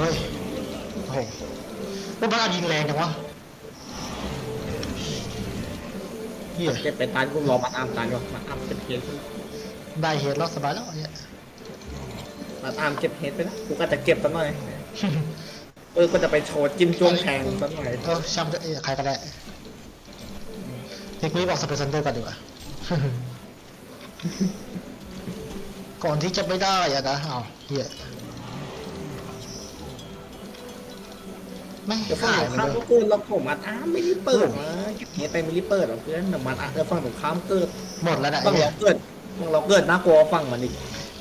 ฮ้ยโอ้โหว่าบ้ายิงแรงจังวะเฮียเก็บไปตันกูรอมาตามตันก่อนมาตามเก็บเฮดได้เฮดแล้วสบายแล้วเนี่ยมาตามเก็บเฮดไปนะกูก็จะเก็บสักหน่อยเออก็จะไปโชว์จิ้มจ้วงแทงสักหน่อยเออช่างจะเอ้ยใครก็ได้เทคนิคบอกสเปซเซนเตอร์ก่อนดีกว่าก่อนที่จะไม่ได้อะนะเอาเฮีย ไม่เดี๋ยวฝั่งขายตรงมันข้ามเลยก็เกินเราผมมาตามไม่ได้เปิดมาเก็บเฮดไปไม่ได้เปิดหรอกเพื่อนแต่มันอะเออฝั่งตรงข้ามเกิดหมดแล้วนะฝั่งไอ้เหี้เรายเกิดฝั่งเราเกิดน่ากลัวกว่าฝั่งมันอีก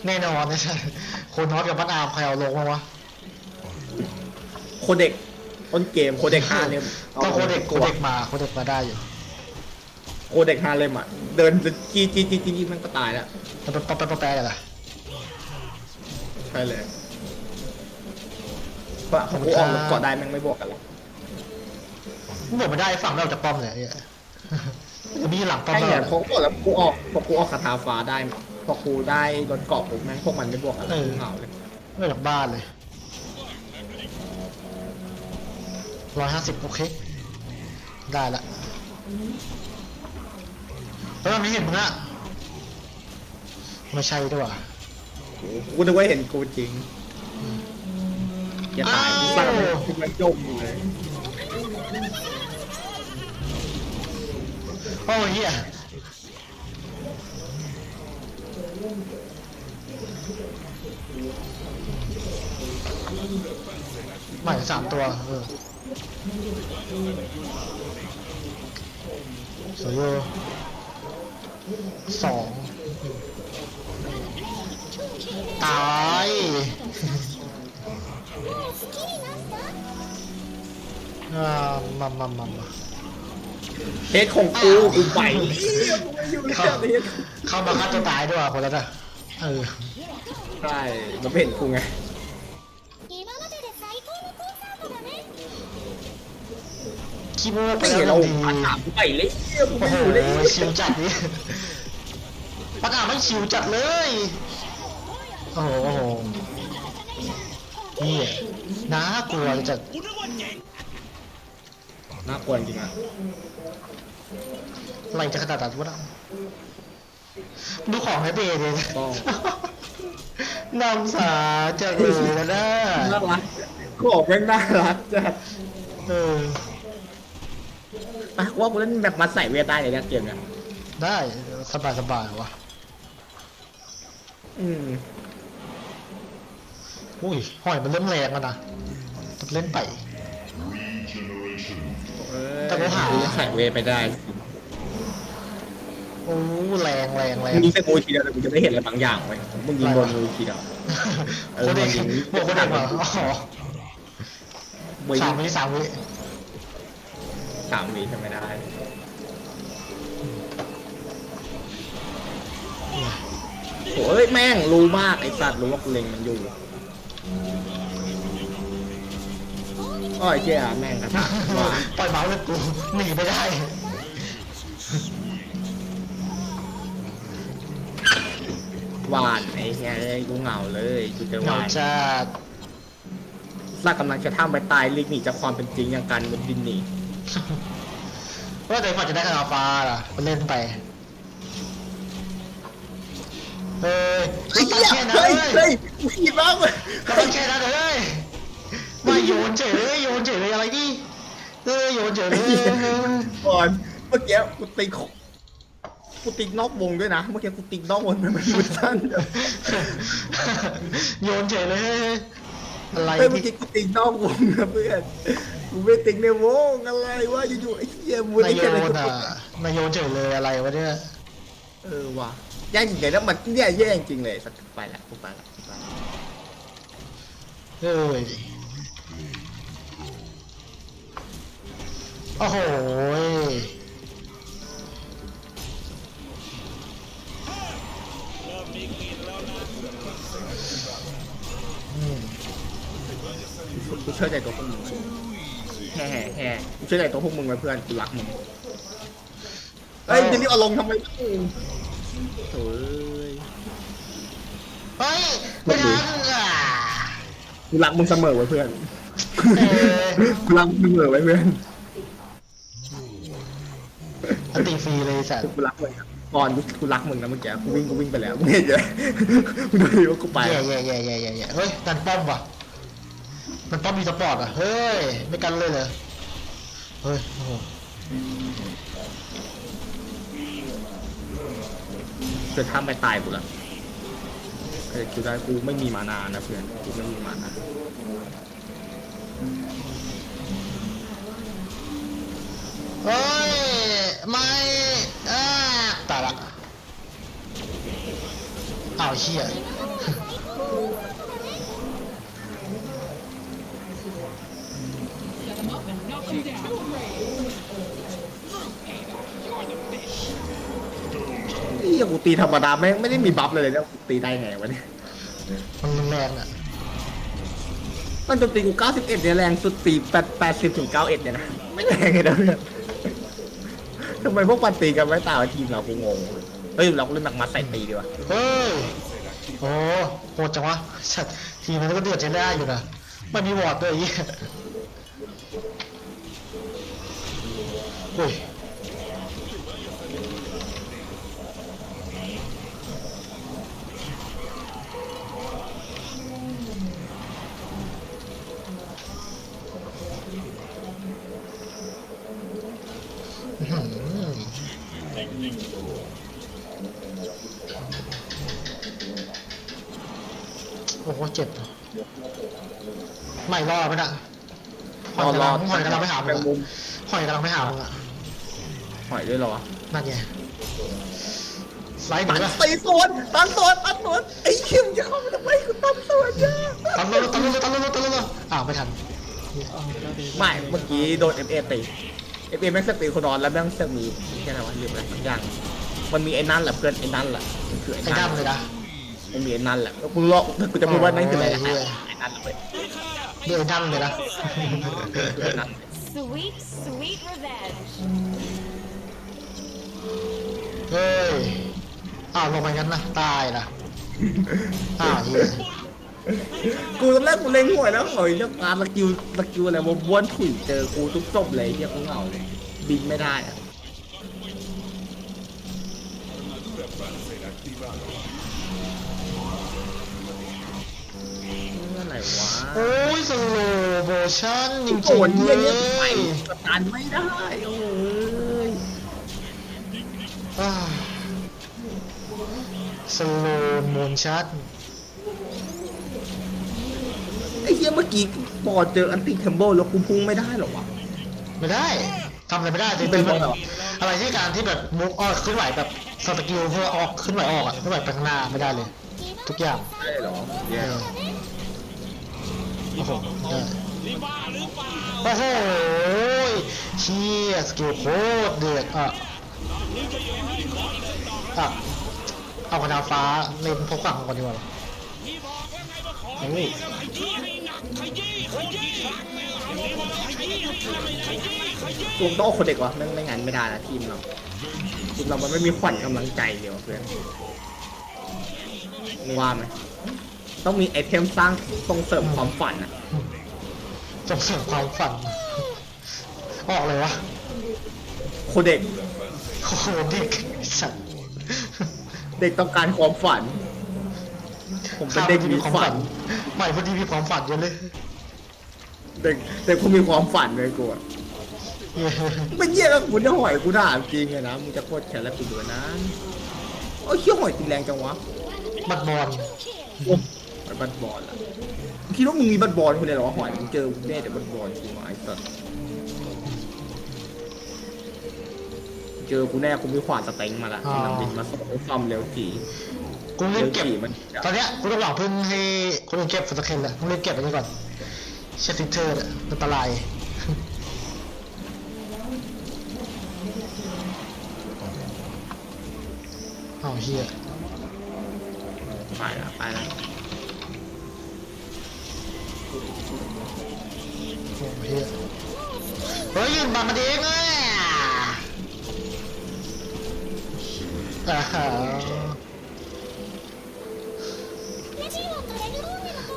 แน่นอนนะคนน็อตกับบ้านอาร์มใครเอาลงมาวะโคเด็กต้นเกมโคเด็กฮาเลมก็โคเด็กโคเด็กมาโคเด็กมาได้อยู่โคเด็กฮาเลมอะเดินจีจีจีจีมันก็ตายแล้วมันเป็นปะแปะปะแปะอะไรใช่เลย เพราะของกูออกรถเกาะได้แม่งไม่บวกกันหรอกมึงบอกไม่ได้ฝั่งเราจะป้อมเลยไอ้เหี้ยจะมีหลังป้อมไอ้เราเนี่ยพอกูบอกแล้วกูออกพอกูออกคาถาฟ้าได้พอกูได้รถเกาะปุ๊บแม่งพวกมันไม่บวกกันกูเหงาเลยไม่จากบ้านเลยร้อยห้าสิบโอเค ได้ละแล้วมันไม่เห็นมึงอะไม่ใช่ด้วยว่ะกูนึกว่าเห็นกูจริง อย่าตายกูสั่งกูมันจมอยู่เลยโอ้ยเฮียใหม่สามตัวเออสวยอยู่สองตาย อ่ามามามามา เฮดของกูกูไปกูไม่อยู่แล้วเฮด เข้ามาฆ่าตัวตายด้วยว่ะคนละน่ะเออ ใช่มันไม่เห็นกูไง 今までで最高のコンサートだね คิดว่าไป ไม่ แล้ เห็น ว เรา ดี ถามกูไปเลยเหี้ยกู โอ้ ไม่ โห อยู่เลย ชิวจัดนี่ประกาศไม่ชิวจัดเลย โอ้โหโอ้โหนี่น่ากลัวจัด น่ากลัวจริงอะอะไรจะขนาดนั้นวะนะดูของในเบย์เลยต้องนำสาจังเลยนะน่าน่ารักกูออกแม่งน่ารักจัดเอออะว่ากูเล่นแบบมาใส่เวทได้เลยเนี่ยเกมเนี่ยได้สบายสบายวะอืมอุ้ยหอยมันเริ่มแรงแล้วนะเล่นไป แต่กูหาใส่เวทไปได้โอ้แรงแรงแรงมึงยิงใส่กูทีเดียวแต่กูจะได้เห็นอะไรบางอย่างไว้ยมึงยิงโดนมือทีเดียวเออโคเด็กมันยิงบอกโคเด็กเหรออ๋อมือยิสามงวิสามวิสามวิทำไม่ได้โอ้ยแม่งรู้มากไอ้สัตว์รู้ว่ากูเล็งมันอยู่ โอ้ยเจ้าแม่งกระถางว่าปล่อยเมาส์เลยกูหนีไม่ได้หวานไอ้เหี้ยเอ้ยกูเหงาเลยกูจอหเหงาวานจัดสักกำลังจะทำไปตายลิกหนีจากความเป็นจริงอย่างการมุดดินหนีว่าแต่ฝันจะได้คาราฟ้าล่ะมันเล่นไปเฮ้ยเฮ้ยตัดแค่นั้นเฮ้ยเลเฮ้ยยกูคิดว่าเว้ยก็ตัดแค่นั้นเลย มาโยนเฉยเลยโยนเฉยเลยอะไรนี่เออโยนเฉยเลยก่อนเมื่อกี้กูตีกูตีนอกวงด้วยนะเมื่อกี้กูตีนอกวงมันมันมันสั้นโยนเฉยเลยอะไรเฮ้ยเมื่อที่กี้กูตีนอกวงนะเพื่อนกูไม่ตีในวงอะไรวะอยู่ๆไอ้เหี้ยมูนนายไอ้โยแค่ไหนนอะนายโยนเฉยเลยอะไรวะเนี่ยเออว่ะแย่จริงๆแล้วมันแย่แย่จริงๆเลยสักไปละกูไปละกูไปละเฮ้ย โอ้โหอืมกูเชื่อใจตัวพวกมึงแฮ่แฮ่กูเชื่อใจตัวพวกมึงไว้เพื่อนกูรักมึงเฮ้ยจะรีบเอาลงทำไมกูโถ่เอ้ยเฮ้ยไม่ทันอะกูรักมึงเสมอไว้เพื่อนเอ้ยกูรักมึงเสมอไว้เพื่อน อันตีฟ รีเลยสัตว์กูรักมึงอะก่อนกูรักมึงนะเมื่อกี้กูวิ่งกูวิ่งไปแล้วมึงเห็นไหมมึงดูดิว่ากูไปแย่แย่แย่แย่แย่แย่เฮ้ยกันป้อมว่ะมันป้อมมีสปอร์ตอะเฮ้ยไม่กันเลยเหรอเฮ้ยโอ้โหเกิดทำไปตายกูล้วเออกูได้กูไม่มีมานานะเพื่อนกูไม่มีมานาเฮ้ย ไม่อ่าตายละอ้าวเชี่ยนี่กูตีธรรมดาไม่งไม่ได้มีบัฟเลยเลยนะกูตีได้ไงวะเนี่ยมันแรงอะมันโจมตีกู91เนี่ยแรงสุดตี8 80ถึง91เนี่ยนะไม่แรงเลยนะเพื่อน ทำไมพวกมันตีกันไม่ตาทีมเรากูงงเฮ้ยเราก็เล่นหนักมาใส่ตีดีกว่าเฮ้ยโอ้โหดจังวะสัตว์ทีมมันก็เดือดจะได้อยู่นะไม่มีวอร์ดด้วยไอ้เหี้ยโอ้ย เจ็บไม่รอดไหมน่ะหอยกำลังหอยกำลังไปหาแมมึงงมุอะมหอยกำลังไปหามึงอะหอยด้วยเหรอวะนั่นไงสไลด์หตันีนป่ะตีสวนตันสวนตันสวนไอ้คิมจะเข้ามาทำไมกูตันสวนเนี่ยตันเลยตันเลยตันเลยตันเลยอ้าวไม่ทันไม่เมื่อกี้โดน FA ตี FA แม่งสตีคนนอนแล้วแม่งเสือกมีแค่ไหนวะลืมอะไรสักอย่างมันมีไอ้นั่นแหละเพื่อนไอ้นั่นแหละมันคือไอ้ไอ้นั่นดำเลยนะ มันมีไอ้นั่นแหละกูรู้ถ้ากูจะพูดว่านั่นคืออะไรนะโอ้ยไอ้นั่นเลยนี่ไอ้ดำเลยนะคือไอ้นั่น Sweet, sweet revenge. เฮ้ย อ้าวลงไปงั้นนะ ตายนะอ้าวเฮียกูตอนแรกกูเล็งหวยแล้วหอยเรื่องการสกิลสกิลอะไรวะบ้วนถุยเจอกูทุกจบเลยเฮียกูเหงาเลยบินไม่ได้อะ วะโอ้ยสโลโมชั่นจริงโกรธๆเฮีเลยเนี่ยไปสตันไม่ได้โอ้ยสโลโมชั่นไอ้เฮียเมื่อกี้พอเจออันติเทมเบิลแล้วกูพุ่งไม่ได้หรอวะ ไม่ได้ทำอะไรไม่ได้จริงเป็นๆเพราะอะไรวะ อะไรที่การที่แบบมุกออกขึ้นไหวแบบสกิลเพื่อออกขึ้นไหวออกอะขึ้นไหวไปข้างหน้าไม่ได้เลย ทุกอย่างใช่หรอแย่ โอ้โหเออโอ้โหเชียสกิลโคตรเดือดอะอะเอากระดาฟ้าเล่นพกฝั่งก่อนดีกว่าโอ้ยกูต้องเอาคนเด็กวะไม่ไม่งั้นไม่ได้นะทีมเราทีมเรามันไม่มีขวัญกำลังใจเดียวเพื่อนว่าไหม ต้องมีไอเทมสร้างส่งเสริมความฝันอะส่งเสริมความฝัน ออกเลยวะโคเด็ก โอ้โหเด็กสัตว์เด็กต้องการความฝัน ผมเป็นเด็กมีฝัน ใหม่พอดีมีความฝันเยอะเลย เด็กเด็กผมมีความฝันเลยกูอะไม่เยี่ยแล้วกูจะหอยกูถามจริงเลยนะมึงจะโคตรแค้นแล้วกูดูนะโอ้ยเขี้ยวหอยตีแรงจังวะ บัดบอล โอ้ ยบัตบอลอะมึงคิดว่ามึงมีบัตบอลคนเดียวเหรอวะหอยมึงเจอแน่แต่บัตบอลจริงวะไอ้สัสเจอกูแน่กูมีขวานสเต็งมาละที่นำบินมาส่งให้ซ่อมเร็วจีกูเล่นเก็บเร็วจีมันตอนเนี้ยกูต้องหวังพึ่งให้คนอื่นเก็บฟุตเคนแหละต้องเล่นเก็บอันนี้ก่อนเชฟฟิเทอร์เนี่ยอันตรายเอาเฮียไปละไปละ เฮ้ยยืนบังมาดีเงี้ย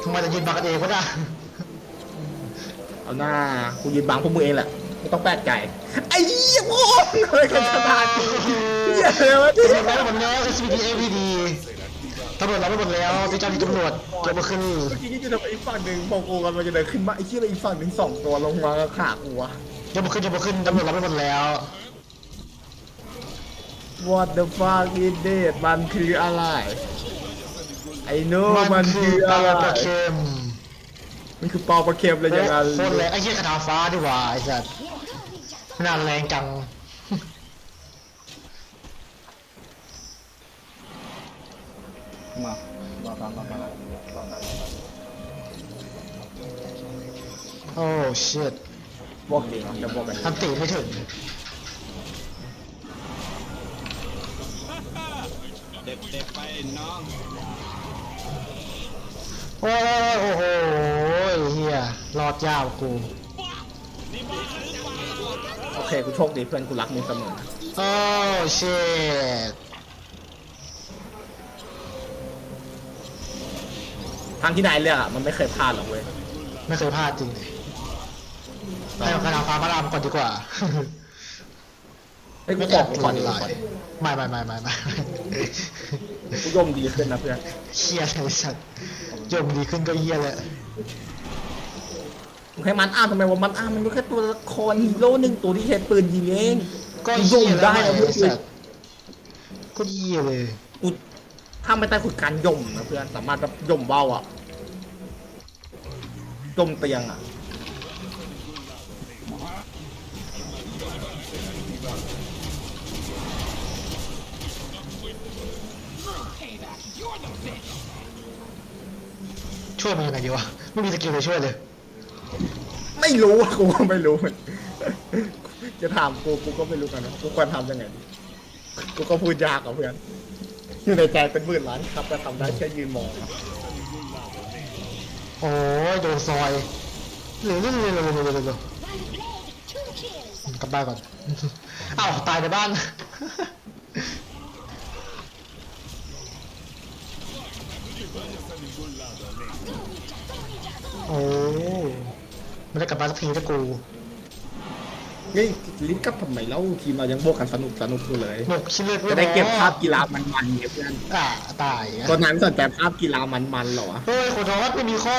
ทำไมจะยืนบังกันเองวะน่ะเอาหน้ากูยืนบังพวกมึงเองแหละไม่ต้องแปดไก่ไอ้ยี่โง่เลยกันสถานเยอะเลยวะที่ทำไมเหมดแล้ว S P D A P D ตำรวจเราไม่หมดแล้วที่เจ้าที่ตำรวจ เก็บมาขึ้นเมื่อกี้อยู่ทำไมอีกฝั่งหนึ่งพอกูกันมันจะเดินขึ้นมาไอ้เหี้ยเลยอีกฝั่งหนึ่งสองตัวลงมาขากูวะเก็บมาขึ้นเก็บมาขึ้นตำรวจเราไปหมดแล้ว What the fuck is this มันคืออะไรไอ้โน้มันคือปอะลาไรปลาเค็มมันคือเปาปลาเค็มเลยอย่างนั้นโคตรแรงไอ้เหี้ยคาถาฟ้าดีกว่าไอ้สัสน่าแรงจังมามามามามา โอ้ชิตบอกดีจะบอกกันทำตีไม่ถึงเด็กเด็กไปน้องโอ้ยโอ้โหเฮียรอดยาวกู โอเคกูโชคดีเพื่อนกูรักมึงเสมอโอ้ชิตทางที่นายเลือกอะมันไม่เคยพลาดหรอกเว้ยไม่เคยพลาดจริงเลย ให้เอาคาถาฟ้ามาลามก่อนดีกว่า ไอ้ยกูไม่บแออกบกูตัก่วอนดีดีหกลาว่ายไม่ไม่ไม่ไม่ไม่กูย่อมดีขึ้นนะเพื่อนเฮียเลยสัตว์จมดีขึ้นก็เฮียเลยมึงให้มันอ้ามทำไมวะมันอ้ามมันก็แค่ตัวละครฮีโร่หนึ่งตัวที่ใช้ปืนยิงเอง ก็มึงเฮีย่อมยได้ได้นะนะเพื่เพื่ออนนก็เฮียเลย กูถ้าไม่ได้ฝึกการย่อมนะเพื่อนสามารถแบบย่อมเบ้าอะย่อมเตียงอะ ช่วยมันยังไงดีวะไม่มีสกิลเลยช่วยเลย ไม่รู้อะกูก็ไม่รู้เหมือนจะถามกูกูก็ไม่รู้กันนะกูควรทำยังไงดีกูก็พูดยากกับเพื่อนอยู่ในใจเป็นหมื่นล้านครับแต่ทำได้แค่ยืนมองอะโอ้ยโดนซอยเร็วเร็วเร็วเร็วเร็วเร็วเร็ว One blade, two kills. กลับบ้านก่อนอ้าวตายในบ้าน อ้ไม่ได้กลับบ้านสักทีนะกูนี่ลิ้นกับทำไมแล้วทีมเรายังโบกกันสนุกสนุกอยู่เลยหมกชิ้นเลือดจะได้เก็บภาพกีฬามันๆเนี่ยเพื่อนอ่าตายอะตอนนั้นสนใจภาพกีฬามันๆเหรอวะเฮ้ยขอโทษไม่มีข้อ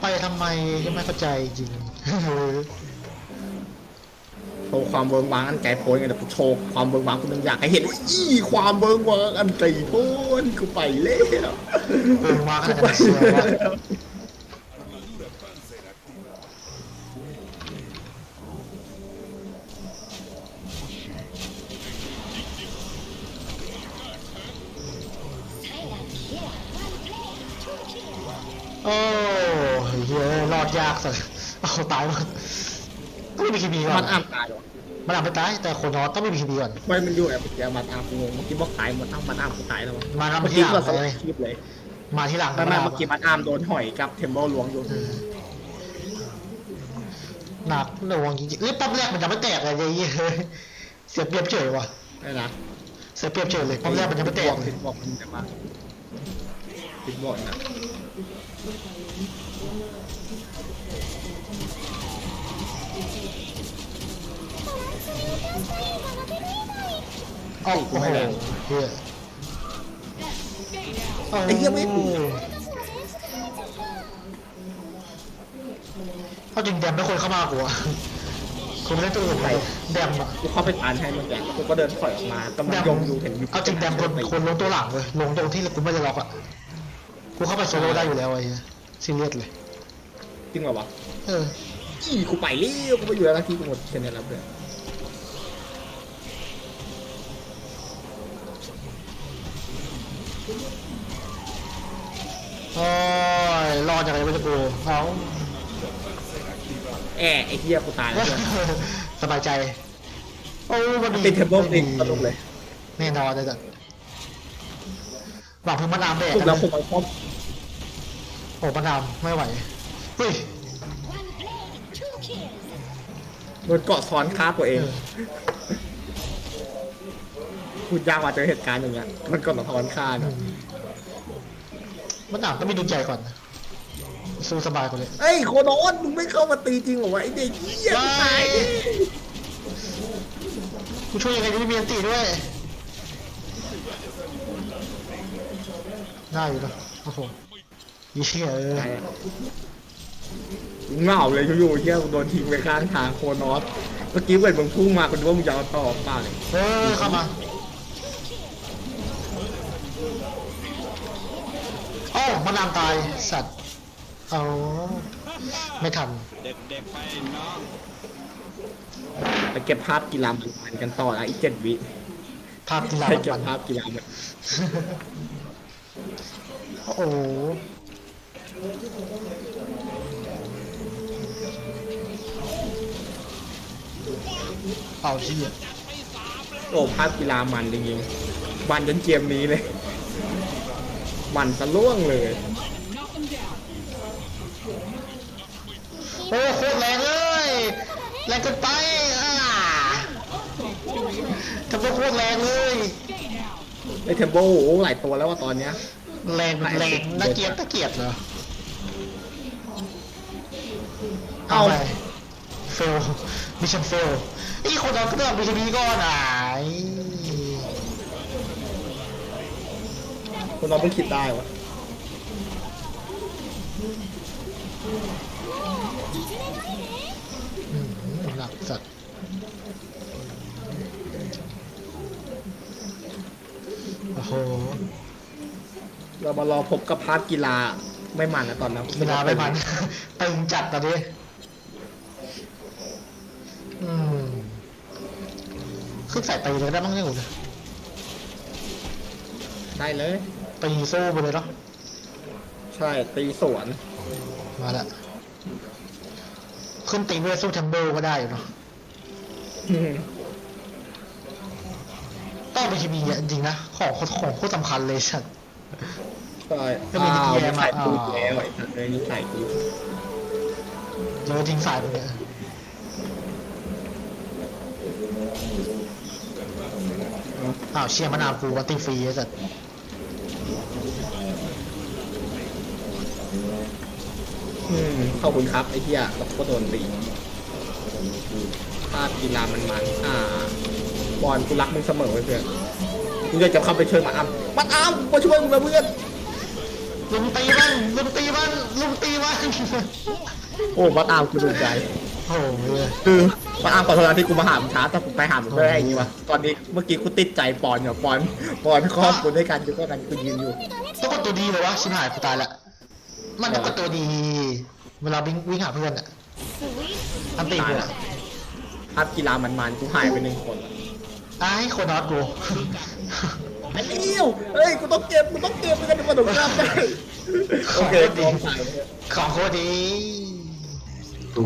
ไปทำไมยังไม่เข้าใจจริงโชว์ความเบิงบางอันไกลโพ้นไงแต่กูโชว์ความเบิงบางกูนึงอยากให้เห็นว่าอี้ความเบิงบางอันไกลโพ้นกูไปแล้วเบิงบางขนาดนั้น ยากสัสเอาตายหมดต้องไม่มีคีบีก่อนมันอ้ามตายเหรอมันอาจไม่ตายแต่คนนอนต้องไม่มีคีบีก่อน ไม่มันอยู่แอบแกมันอ้ามกูงงเมื่อกี้บอกตายมันอ้ามมันอ้ามกูตายแล้ววะมันอ้ามเมื่อกี้มันก็ที่สหลังลับคลิปเลยมาที่หลังไม่ไม่เมื่อกี้มันอ้ามโดนหอยกับเทมเบิลล้วงอยู่หนักหน่วงจริงๆเล่นปั๊บแรกมันยังไม่แตกเลยเหี้ยเสียเปรียบเฉยว่ะได้นะเสียเปรียบเฉยเลยปั๊บแรกมันยังไม่แตกบอกเลติยดบอกมันแต่ว่าติดบอกนะ เอ้าโอ้โหเฮียไอ้เหี้ยไม่ถูกเอาจริงแดมไม่ควรเข้ามากูอะกูไม่ได้ตัวอื่นไปแดมอะกูเข้าไปทานให้เมื่อกี้กูก็เดินถอยออกมาก็มันยงอยู่เห็นอยู่เอาจริงแดมคนคนลงตัวหลังเลยลงตรงที่กูไม่ได้ล็อกอะกูเข้าไปโซโล่ได้อยู่แล้วไอ้เหี้ยซีเรียสเลยจริงเหรอวะเอออีกูไปเลี้ยวกูไปอยู่แล้วที่กูหมดแค่นี้แล้วเพื่อน โอ้ยรอดจากอะไรไม่จะกูเอาแอะไอ้เหี้ยกูตายแล้วเพื่อนสบายใจโอ้มันติดเทมเบิลติดสนุกเลยแน่นอนเลยจ้ะหวังเพิ่งมานามแบกถูกแล้วผมเอาครอบโอ้มานามไม่ไหวเฮ้ย One blade, two kills. โดนเกาะซ้อนค้าตัวเอง พูดยากว่าเจอเหตุการณ์อย่างเงี้ยมันเกาะซ้อนค้าเนอะมานามต้องมีดวงใจก่อนมสู้สบายกว่าเลยเอ้ยโคโนอนมึงไม่เข้ามาตีจริงเหรอวะไอเด็กเหี้ยไม่ตายกูช่วยยังไงก็ไม่มีอันตีด้วย ได้อยู่แล้วโอ้โหยี่เชี่ยเออเหงาเลยอยู่ๆเฮียกูโดนทิ้งไปข้างทางโคโนอสเมื่อกี้เว้ยมึงพุ่งมาคุณว่ามึงจะเอาต่อเปล่าเนี่ย เออเข้ามา โอ้มานามตายสัตว์เอาไม่ทันเด็กเด็กไปน้องไปเก็บภาพกีฬามันกันต่อนะอีกเจ็ดวิภาพกีฬาให้เก็วับนภาพกีฬามันโอ้โหเอาที่โอ้ภาพกีฬามันจริงๆมันจนเกมนี้เลย มันสะล่วงเลยโอ้โคตรแรงเลยแรงเกินไปอ่าทำไมโคตรแรงเลยไอเทมโบโอ้หลายตัวแล้วว่าตอนเนี้ยแรงแรงน่าเกลียดน่าเกลียดเหรอเอาไปเฟลมิชชั่นเฟลไอ้คนเราก็ต้องบีทีบีก่อนอะไอ้ คนเราเพิ่งคิดได้วะอืมหนักสัตว์โอ้โหเรามารอพบกับภาพกีฬาไม่มันนะตอนนั้นเวลาไม่มันตึงจัดตอนนี้อืมขึ้นสายตีเลยได้บ้างเนี่ยผมได้เลย ตีโซ่ไปเลยเนาะใช่ตีสวนมาละขึ้นตีด้วยสู้เทมเบิลก็ได้อยู่เนาะต้องไปทีบีจริงๆนะของของโคตรสำคัญเลยสัตว์ใช่ก็มีที่แย่มากใส่กูแล้วไอ้สัตว์เลยนี่ใส่กูเดี๋ยวทิ้งสายไปเนี่ยอ้าวเชียร์มะนาวกูว่าตีฟรีไอ้สัตว์ อืมขอบคุณครับไอ้เหี้ยเราก็โดนตีภาพกีฬามันมันอ่า บอลกูรักมึงเสมอเว้ยเพื่อนกูจะจะเข้าไปช่วยมาอ้ำมาอ้ำมาช่วยมึงนะเพื่อนลุมตีมันลุมตีมันลุมตีมันโอ้มาตามกูดูใจโอ้โหเว้ยคือมาอ้ำขอโทษนะที่กูมาหามึงช้าแต่กูไปหามึงไม่ได้อย่างงี้วะตอนนี้เมื่อกี้กูติดใจปอนอยู่ปอนปอนครอบกูด้วยกันอยู่ด้วยกันกูยืนอยู่ต้องกดตัวดีเลยวะชิบหายกูตายละ มันต้องกดตัวดี เวลาวิ่งวิ่งหาเพื่อนอะอันตีกูอะภาพกีฬามันมันกูหายไปหนึ่งคนตายคนนอตกู ไอ้เลี้ยวเฮ้ยกูต้องเก็บกูต้องเก็บไม่งั้นเดี๋ยวมันโดนข้ามได้โอเคกองใส่ของโคตรดี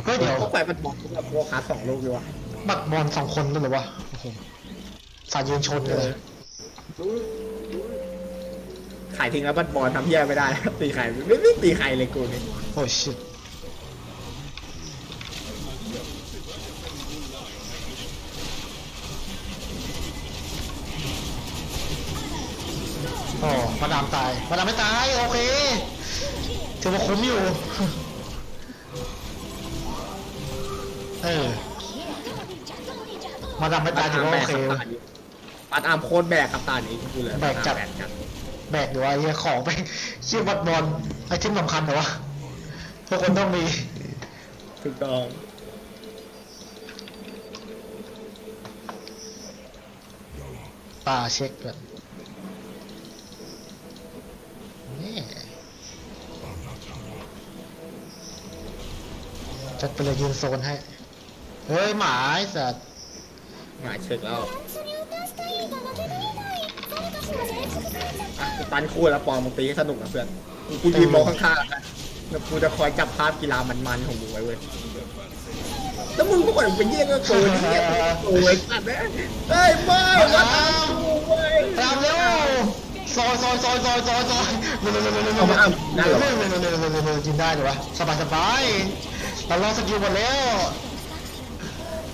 เฮ้ยเดี๋ยวต้องไปมันบอกกับโวคาสองลูกดีวะบัตรบอลสองคนด้วยเหรอวะโอ้โหสายยืนชนกันเลย ขายทิ้งแล้วบัตรบอลทำเพี้ยไม่ได้ ตีใครไม่ไม่ตีใครเลยกูนี่โอ้ชิตอ๋อมาดามตายมาดามไม่ตาย โอเคถือว่าคุ้มอยู่ เออ มาดามไม่ตายถือว่าแบโอกเคกับตานี้ปัดอาร์มโคตรแบกกับตานี้กูเลยแบกจัด แบกจัด แบกอยู่ว่าไอ้เหี้ยของไปเชื่อบัตรบอลไอเทมสำคัญแต่ว่าทุกคนต้องมีถูกต้องตาเช็คก่อนนี่จัดไปเลยยืนโซนให้ เฮ้ย หมาไอ้สัตว์หงายเชิกแล้ว อะกูตันคู่แล้วปองมึงตีให้สนุกนะเพื่อน กูยืนมองข้างๆกันแล้วกูจะคอยจับภาพกีฬามันๆของมึงไว้เว้ย แล้วมึงก็ปล่อยมึงไปเยี่ยงก็โกนเยี่ยงโอ้ยสัตว์นะเฮ้ยไม่วัดอาร์มกูเว้ยตามเร็วซอยซอยซอยซอยซอยซอยเร็วเร็วเร็วเร็วเร็วเอามาเอาได้เหรอเร็วเร็วเร็วเร็วเร็วเร็วเร็วกินได้เหรอวะสบายสบายเราลองสกิลหมดแล้ว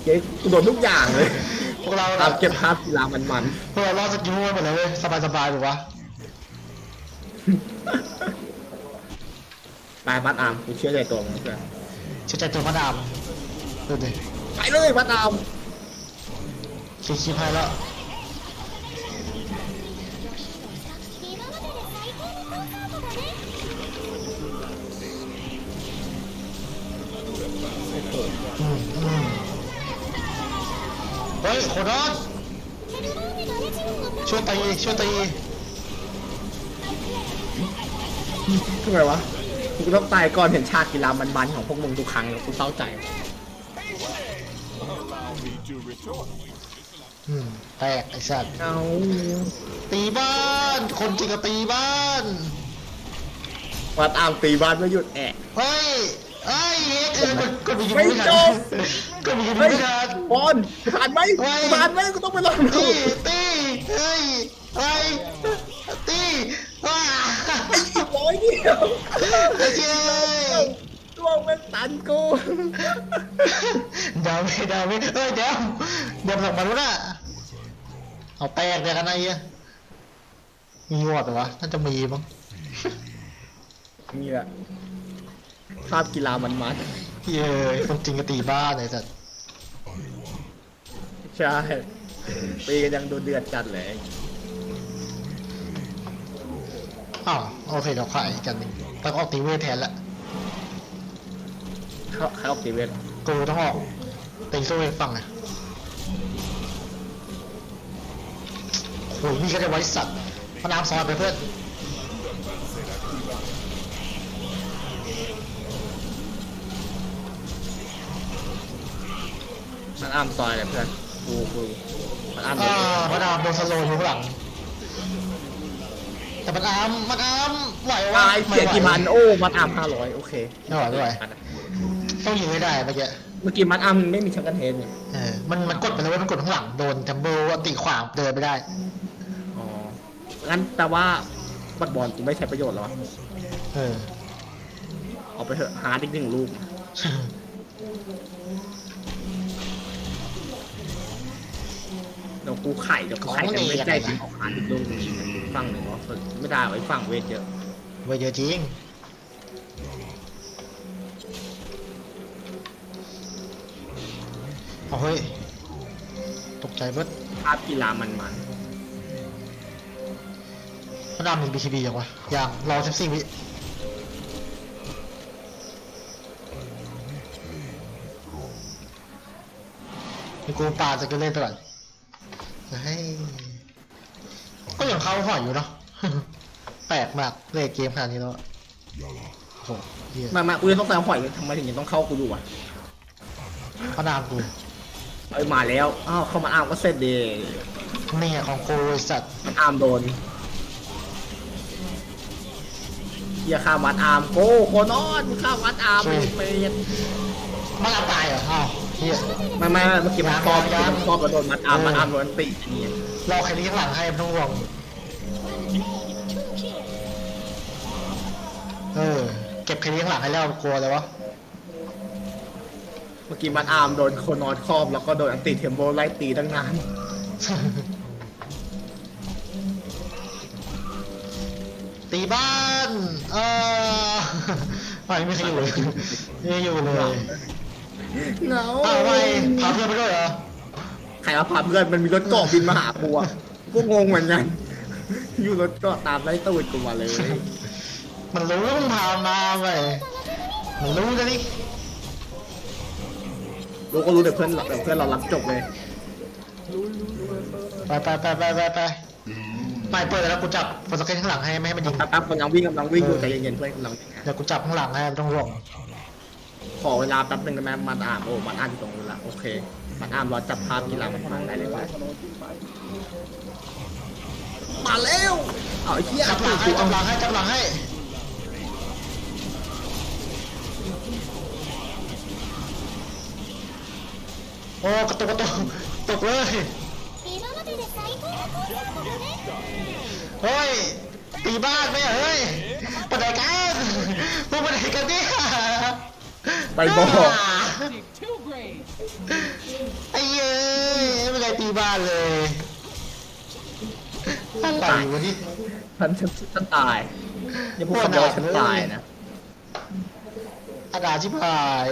เจ๊กูโดนทุกอย่างเลย วกเราตามเก็บภาพกีฬามันมันพวกเราลองสกิลหมดเลยเว้ยสบายสบายหรือวะๆไปไปบัตอาร์มกูเชื่อใจตัวมึงเพื่อนเชื่อใจตัวพระดามดูดิไปเลยบัตอาร์ม คิดคิดให้แล้ว โคดอสช่วยตีช่วคืออะไรวะกูต้องตายก่อนเห็นฉากกีฬามันบันของพวกมึงทุกครั้งแล้วกูเศร้าใจแตกไอ้สัตว์เอาตีบ้าน คนจริงก็ตีบ้าน ว่าตามตีบ้านไม่หยุดแอะเฮ้ย เฮ้ยเอ็กซ์เออกดกดไปยิงไม่ไม่จทันบกดไปยิงเฮ้ไม่ยทันบอลผ่านไหมเฮ้ยผ่านไหมกูต้องไปลองดูตีตีเฮ้ยเฮ้ยตีว้าอีกร้อยเดียวไอ้เจ้ยดวงเป็นตันกูดาวไม่ดาวไม่เฮ้ยเดี๋ยวเดี๋ยวหลังมาแล้วนะเอาแป้งเดี๋ยวกันไอ้เหี้ยมีวอดเหรอวะน่าจะมีมั้งนี่แหละ ภาพกีฬามันมันเย้ยคนจริงก็ตีบ้านไอ้สัตว์ใช่ตีกันยังดูเดือดจัดเลยอ้าวโอเคเดี๋ยวขายกันหนึ่งต้องออกตีเวทแทนละเข้าเข้าตีเวทกูต้องออกตีสู้ให้ฟังอะโอ้ยนี่ก็จะไว้สัตว์พระนามซอยไปเพื่อน มันอ้ามซอยเลยเพื่อนกูกูมันอ้ามอ่าพระนามโดนสโลว์อยู่ข้างหลัง แต่มันอามมันอามไหววะตายเสียกี่มันโอ้มันอ้ามห้าร้อยโอเคไม่ไหวไม่ไหวต้องยิงให้ได้เมื่อกี้เมื่อกี้มันอ้ามไม่มีชักกันเทนเนี่ยเออมันมันกดไปแล้วเว้ยมันกดข้างหลังโดนจัมเบิลตีขวางเดินไม่ได้ อ๋องั้นแต่ว่าบัตรบอลกูไม่ใช้ประโยชน์แล้ววะเออ เอาไปเถอะหาอีกหนึ่งลูก ดี๋ยวกูไข่เดี๋ยวกูไข่กันไม่ได้จริงเอาหาอีกลูกหนึ่งฟังหนึ่งวะไม่ได้ไว้ฟังเวทเยอะเว้ยเยอะจริงเอาเฮ้ย ตกใจเบิดภาพกีฬามันมันพระนามมี BKB ยังวะยังรอสิบสี่วิมีกูปาจะก็เล่นไปก่อนเฮ้ยก็ยัง เข้าหอยอยู่เนาะ แปลกมากเล่นเกมขนาดนี้แล้วอะโอ้โหเหี้ยมามากูจะต้องแซงหอยทำไมถึงยังต้องเข้ากูดูอะพระนามกูเอ้ยมาแล้วอ้าวเข้ามาอ้ามก็เสร็จดีเนี่ยของกูไอ้สัตว์มันอ้ามโดนเฮียฆ่าวัดอาร์มโก้โคนอนมึงฆ่าวัดอาร์มไปไปมันเอาตายเหรออ้าวเฮีย ไม่ไม่ไม่เมื่อกี้มันครอบยังมันครอบกระโดนมัดอาร์มเออมัดอาร์มโดนตีนี่รอใครนี้ข้างหลังให้ไม่ต้องห่วง เออ เก็บใครนี้ข้างหลังให้แล้วกลัวเลยวะ เมื่อกี้มัดอาร์มโดนโคนอนครอบ แล้วก็โดนอันติเทมโบไล่ตีตั้งนาน ตีบ้าน เออไม่ไม่เคยอยู่เลยไม่อยู่เลยเหงาอ้าวไปพาเพื่อนไปด้วยเหรอ ใครมาพาเพื่อนมันมีรถเกาะบินมาหากูอะกูงงเหมือนกัน อยู่รถเกาะตามไล่ตูดกูมาเลย มันรู้ว่ามึงพามาไปมันรู้นะนี่รู้ก็รู้แต่เพื่อนแต่เพื่อนเรารับจบเลย ไปไปไปไปไปไปไม่เปิดแล้วกูจับโฟสเกตข้างหลังให้ไม่ให้มันยิงแป๊บๆกำลังวิ่งกำลังวิ่งอยู่ใจเย็นๆเพื่อนกำลังวิ่งเดี๋ยวกูจับข้างหลังให้ไม่ต้องห่วงขอเวลาแป๊บหนึงได้ไหมมันอ่านโอ้มันอ่านอยู่ตรงนู้นละโอเค มันอ่านรอจับภาพกีฬามันมาได้เลยไป มาแล้วเอาไอ้เหี้ยจับหลังให้จับหลังให้จับหลังให้โอ้กระตุกกระตุกตกเลยเฮ้ยตีบ้านไหมเฮ้ยปนไหนกันพวกปนไหนกันเนี่ยไปบอกไอ้เย้ไม่ได้ตีบ้านเลย อะไรวะนี่ฉันฉันฉันตายอย่าพูดคำเดียวว่าฉันตายนะอาดาชิบหาย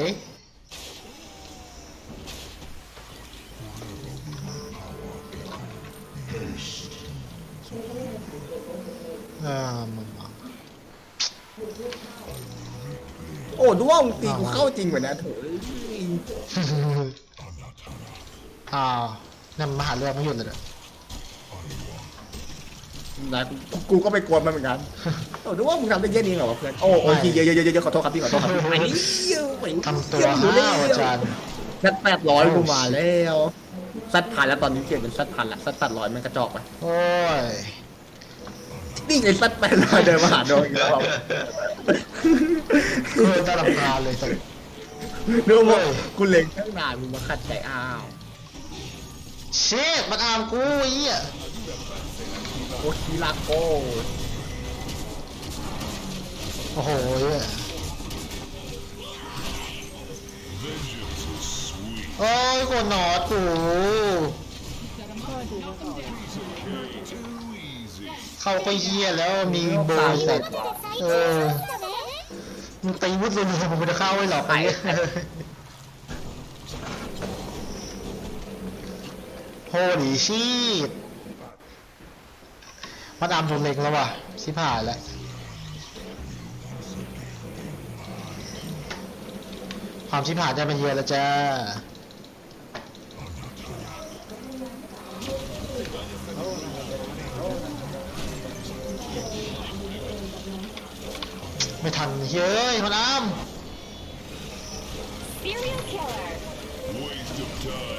อ่ามึงโอ้ด้วงตีกูเข้าจริงกว่านะโถยอ้าวนั่นมนหาเรื่องไม่หยุดเลยเหรอ นะกูกูก็ไปกวนมันเหมือนกันโอ้ด้วงมึงทำได้แค่นี้เหรอวะเพื่อน โอ้โอ้ยเยอะเยอะเยอะเยอะขอโทษครับพี่ขอโทษครับพี่ไปนี่ไปนี่ทำตัวห้าวอาจารย์สัดแปดร้อยกูมาแล้วสัดพันแล้วตอนนี้เปลี่ยนเป็นสัดพันละสัดแปดร้อยมันกระจอกไปโอ้ยนี่ไงสัดแปดร้อยเดินมาหาโดนอีกแล้วโคตรน่ารำคาญเลยสัสดูมั้กูเล็งข้างหน้ามึงมาขัดใจอ้าวเชฟมันอามกูไอ้เหี้ย โอคิราโกโอ้โหเหี้ยโอ้ยโคนหนอดกูเข้าก็เหี้ยแล้วมีโบว์สัตว์เออมึงตีวุ้นเลยมึงจะเข้าไว้หรอกไอ้เหี้ยโหดีชีพ มาดามผมเล็งแล้วว่ะชิบหายแล้วความชิบหายได้มาเยอะแล้วจ้าไม่ทันเฮ้ยคนอ้าม Serial killer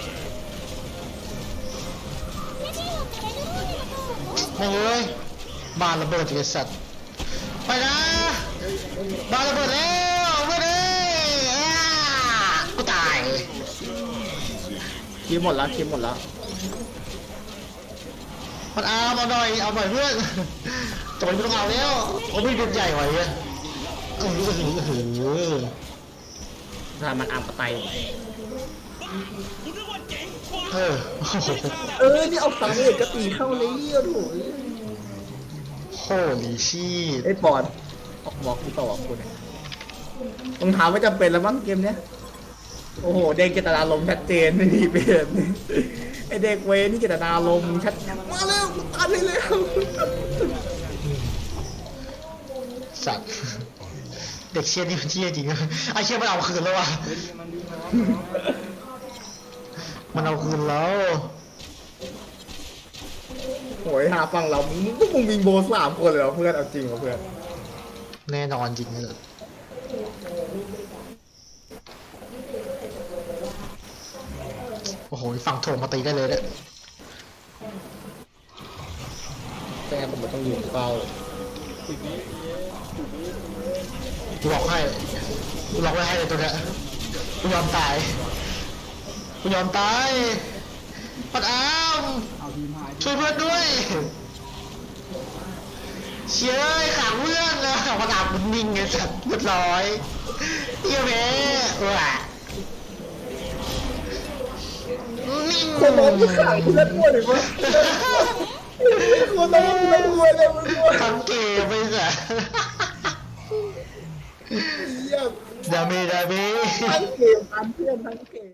ไม่เอ้ยบ้านระเบิดไอ้สัตว์ไปนะบ้านระเบิดแล้วไม่ได้อ่ากูตายคิมหมดแล้วคิมหมดแล้วมันอามเอาหน่อยเอาหน่อยเพื่อนจอยไม่ต้องเอาแล้วโอ้ไม่ดุใหญ่ไว้เนี่ยเออเออเออถ้ามันอามกระไต เออโอ้โหเออ นี่เอาสามเอ็ดกระตีเข้าเลยอะโถยโคลีชีพไอ้ปอนออกบอกกูต่อกูเนี่ยรองเท้าไม่จำเป็นแล้วมั้งเกมเนี้ย โอ้โห เด็กเจตนาลมณ์ชัดเจนนี่เป็นไอเด็กเวรนี่เจตนาลมณ์ชัดมาแล้วกูตัดเลยแล้วสัตว์ เด็กเชี่ยนี่มันเชี่ยจริงอะไอ้เชี่ยมันเอาคืนแล้วว่ะ มันเอาคืนแล้วโหยหาฟังเรามึงพวกมึงมีโบสามคนเลยเหรอเพื่อน เอาจริงเหรอเพื่อน แน่นอนจริงเลยโอ้โหฝั่งโถมมาตีได้เลยเนี่ยแต่ผมไม่ต้องยืนเฝ้ากูบอกให้กูบอกไว้ให้เลยตัวเนี้ยกูยอมตาย กูยอมตายปัดอ้ามช่วยเพื่อนด้วย เชี่ยเอ้ยขังเพื่อนเลยปัดอ้ามมันนิ่งไงสัตว์เรียบร้อยเหี้ยแม่ว่ะนิ่งคนร้อนที่ขายคุณเล่นมั่วหรือวะคนร้อนที่เล่นมั่วเลยมันมั่วทำเกมไปสิเยี่ยมดาเมดาเมทั้งเกมทั้งเพื่อนทั้งเกม